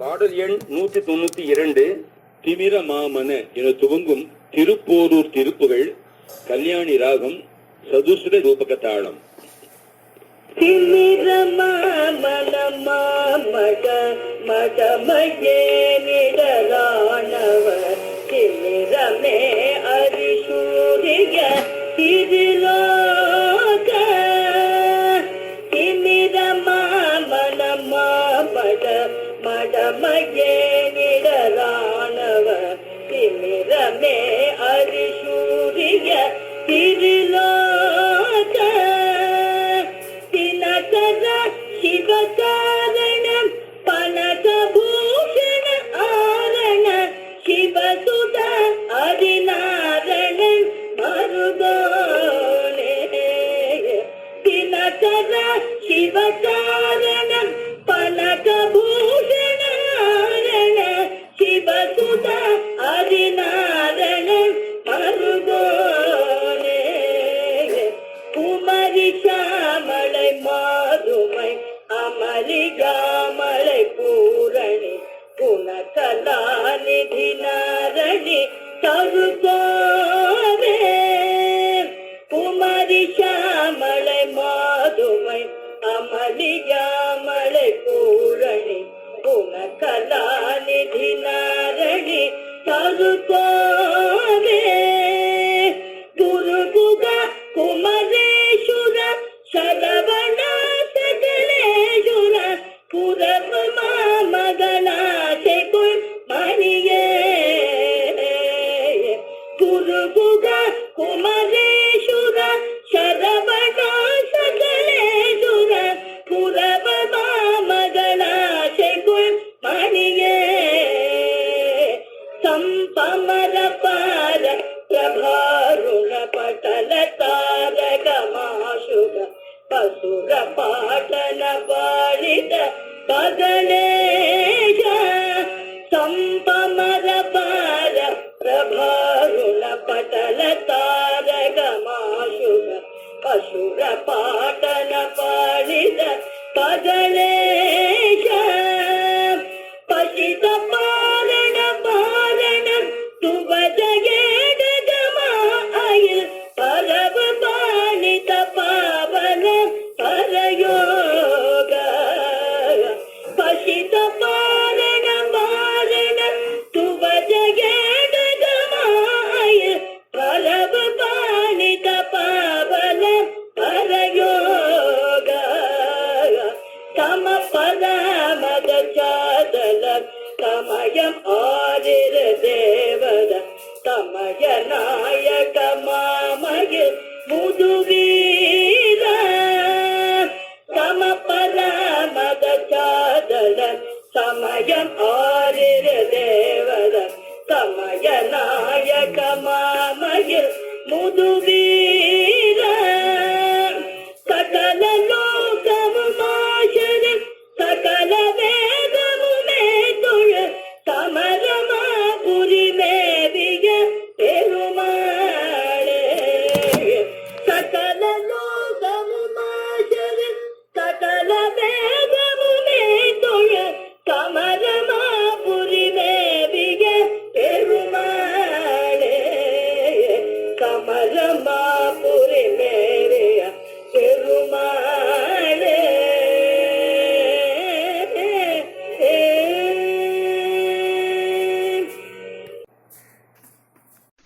பாடல் எண் நூத்தி தொண்ணூத்தி இரண்டு திமிர மாமன என துவங்கும் திருப்போரூர் திருப்புகள் கல்யாணி ராகம் சதுசுர ரூபக தாளம் திமிர மாமன மாமக நிழலானவ குமரி சாமலை மாதுமை அமலிகாமலை பசுர பாகன பாடித பகலேய சம்பமர பார பிரபாருண படல தாரக மாசுர பசுர பாடன பாடித பகலே கமயம் ஆதிர தேவத கமய நாயக மாமய முதுவீர. கமபராமத சாதன சமயம் ஆதிர தேவத கமய நாயக மாமய முதுவீர.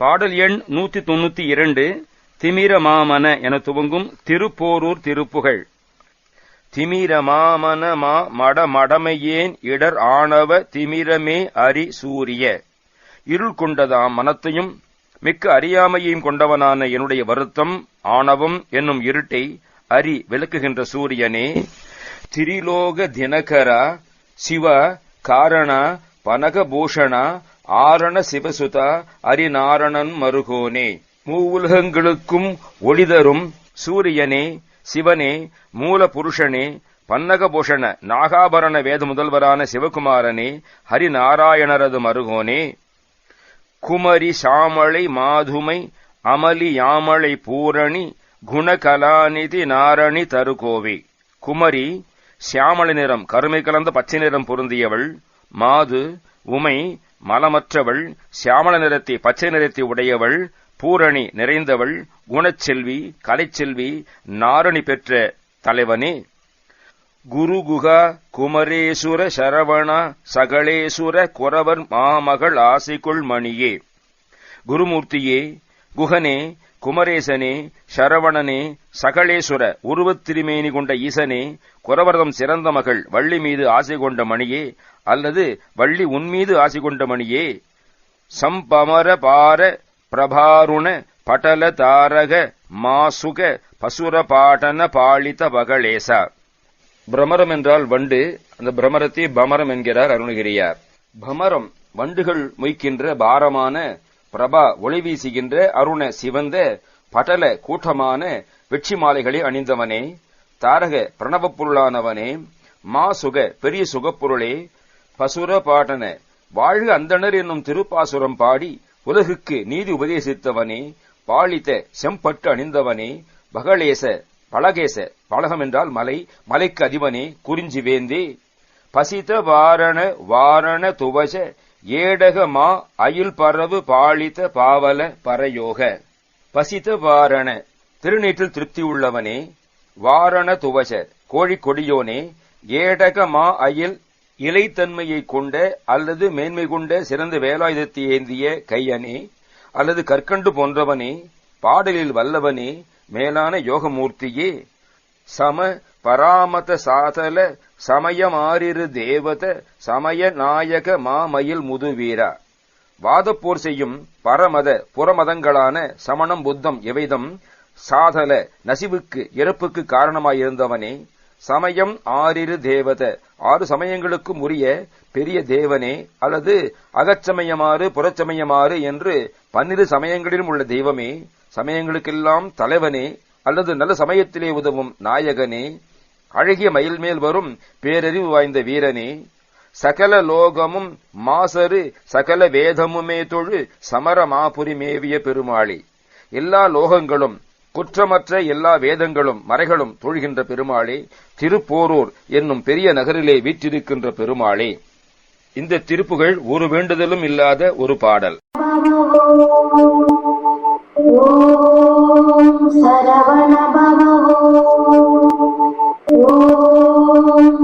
பாடல் எண் நூத்தி தொண்ணூற்றி இரண்டு திமிர மாமன என துவங்கும் திருப்போரூர் திருப்புகள் திமிரமாமன மா மடமடமையேன் இடர் ஆணவ திமிரமே அரி சூரிய. இருள் கொண்டதாம் மனத்தையும் மிக்க அறியாமையையும் கொண்டவனான என்னுடைய வருத்தம் ஆணவம் என்னும் இருட்டை அரி விளக்குகின்ற சூரியனே. திரிலோக தினகரா சிவ காரண பனகபூஷணா ஆரண சிவசுத அரிநாரணன் மருகோனே. மூவுலகங்களுக்கும் ஒளிதரும் சூரியனே சிவனே மூல புருஷனே பன்னகபூஷண நாகாபரண வேத முதல்வரான சிவகுமாரனே ஹரிநாராயணரது மருகோனே. குமரி சாமளை மாதுமை அமளி யாமளை பூரணி குணகலாநிதி நாரணி தருகோவே. குமரி சியாமளி நிறம் கருமை கலந்த பச்சை நிறம் பொருந்தியவள். மாது உமை மலமற்றவள் சியாமள நிறத்தை பச்சை நிறத்தை உடையவள் பூரணி நிறைந்தவள் குணச்செல்வி கலைச்செல்வி நாரணி பெற்ற தலைவனே. குருகுகா குமரேசுர சரவண சகலேசுர குரவர் மாமகள் ஆசைக்குள் மணியே. குருமூர்த்தியே குகனே குமரேசனே சரவணனே சகலேஸ்வர உருவத் திருமேனி கொண்ட ஈசனே குரவரதம் சிறந்த மகள் வள்ளி மீது ஆசை கொண்ட மணியே அல்லது வள்ளி உன்மீது ஆசை கொண்ட மணியே. சம்பமர பார பிரபாருண பட்டல தாரக மாசுக பசுர பாட்டன பாலித பகலேசா. பிரமரம் என்றால் வண்டு அந்த பிரமரத்தை பமரம் என்கிறார் அருணகிரியார். பமரம் வண்டுகள் மொய்க்கின்ற பாரமான பிரபா ஒளி வீசுகின்ற அருண சிவந்த படல கூட்டமான வெற்றி மாலைகளை அணிந்தவனே தாரக பிரணவப் பொருளானவனே மா சுக பெரிய சுகப்பொருளே பசுர பாட்டன வாழ்க அந்தணர் என்னும் திருப்பாசுரம் பாடி உலகுக்கு நீதி உபதேசித்தவனே பாலித்த செம்பட்டு அணிந்தவனே பகலேச பலகேச பலகம் என்றால் மலை மலைக்கு அதிபனே குறிஞ்சி வேந்தே பசித வாரண வாரண துவச ஏடக மா அயில் பரவு பாளித பாவல பரயோக. பசித வாரண திருநீற்றில் திருப்தி உள்ளவனே வாரண துவச கோழி கொடியோனே ஏடக மா அயில் இலைத்தன்மையை கொண்ட அல்லது மேன்மை கொண்ட சிறந்த வேலாயுதத்தை ஏந்திய கையனே அல்லது கற்கண்டு போன்றவனே பாடலில் வல்லவனே மேலான யோகமூர்த்தியே சம பராமத சாதல சமயமாரிரு தேவத சமய நாயக மாமயில் முதுவீரா. வாதப்போர் செய்யும் பரமத புறமதங்களான சமணம் புத்தம் எவைதம் சாதல நசிவுக்கு இறப்புக்கு காரணமாயிருந்தவனே சமயம் ஆறிரு தேவத. ஆறு சமயங்களுக்கும் உரிய பெரிய தேவனே அல்லது அகச்சமயமாறு புறச்சமயமாறு என்று பன்னிரு சமயங்களிலும் உள்ள தெய்வமே சமயங்களுக்கெல்லாம் தலைவனே அல்லது நல்ல சமயத்திலே உதவும் நாயகனே அழகிய மயில் மேல் வரும் பேரறிவு வாய்ந்த வீரனே சகல லோகமும் மாசரு சகல வேதமுமே தொழு சமர மாபுரி மேவிய பெருமாளி. எல்லா லோகங்களும் குற்றமற்ற எல்லா வேதங்களும் மறைகளும் தொழுகின்ற பெருமாளே திருப்போரூர் என்னும் பெரிய நகரிலே வீற்றிருக்கின்ற பெருமாளே. இந்த திருப்புகள் ஒரு வேண்டுதலும் இல்லாத ஒரு பாடல். ஓம் சரவண